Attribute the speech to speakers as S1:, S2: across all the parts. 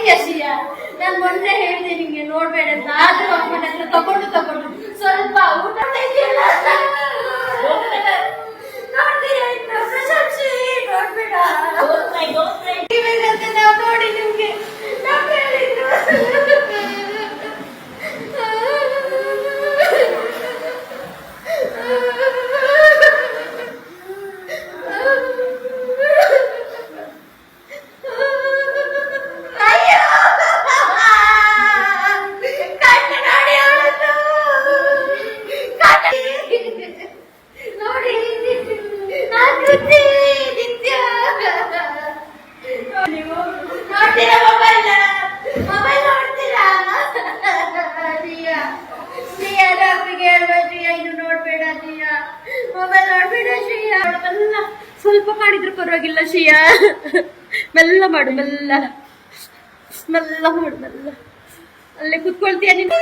S1: ಪ್ರಿಯಶಿಯ ನಾನು ಮೊನ್ನೆ ಹೇಳಿದೆ ನಿಮ್ಗೆ ನೋಡ್ಬೇಡ ಆದ್ರೂ ಮನೆ ಹತ್ರ ತಗೊಂಡು ತಗೊಂಡು. ಸ್ವಲ್ಪ ಊಟ ಇದೆಯಲ್ಲ ಸ್ವಲ್ಪ ಮಾಡಿದ್ರು ಪರವಾಗಿಲ್ಲ. ಶಿಯಾ ಮೆಲ್ಲ ಮಾಡು ಮೆಲ್ಲ ಮೆಲ್ಲ ಮಾಡು ಮೆಲ್ಲ ಅಲ್ಲೇ ಕುತ್ಕೊಳ್ತೀಯ ನೀನು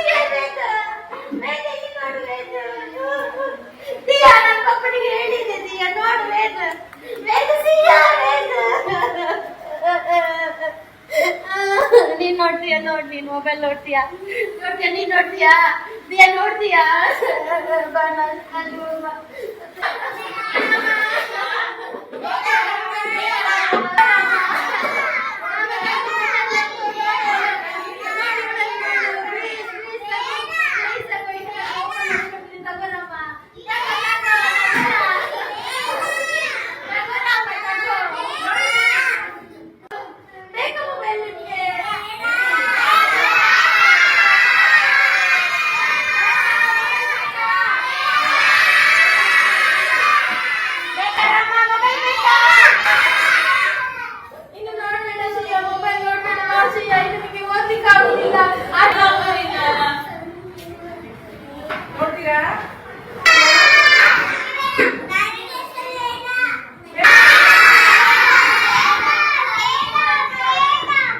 S1: ನೀನ್ ನೋಡ್ತೀಯ? ನೋಡ್ ನೀನ್ ಮೊಬೈಲ್ ನೋಡ್ತೀಯಾ? ನೋಡ್ತೀಯ? ನೀನ್ ನೋಡ್ತೀಯಾ? ದಿಯಾ ನೋಡ್ತೀಯಾ?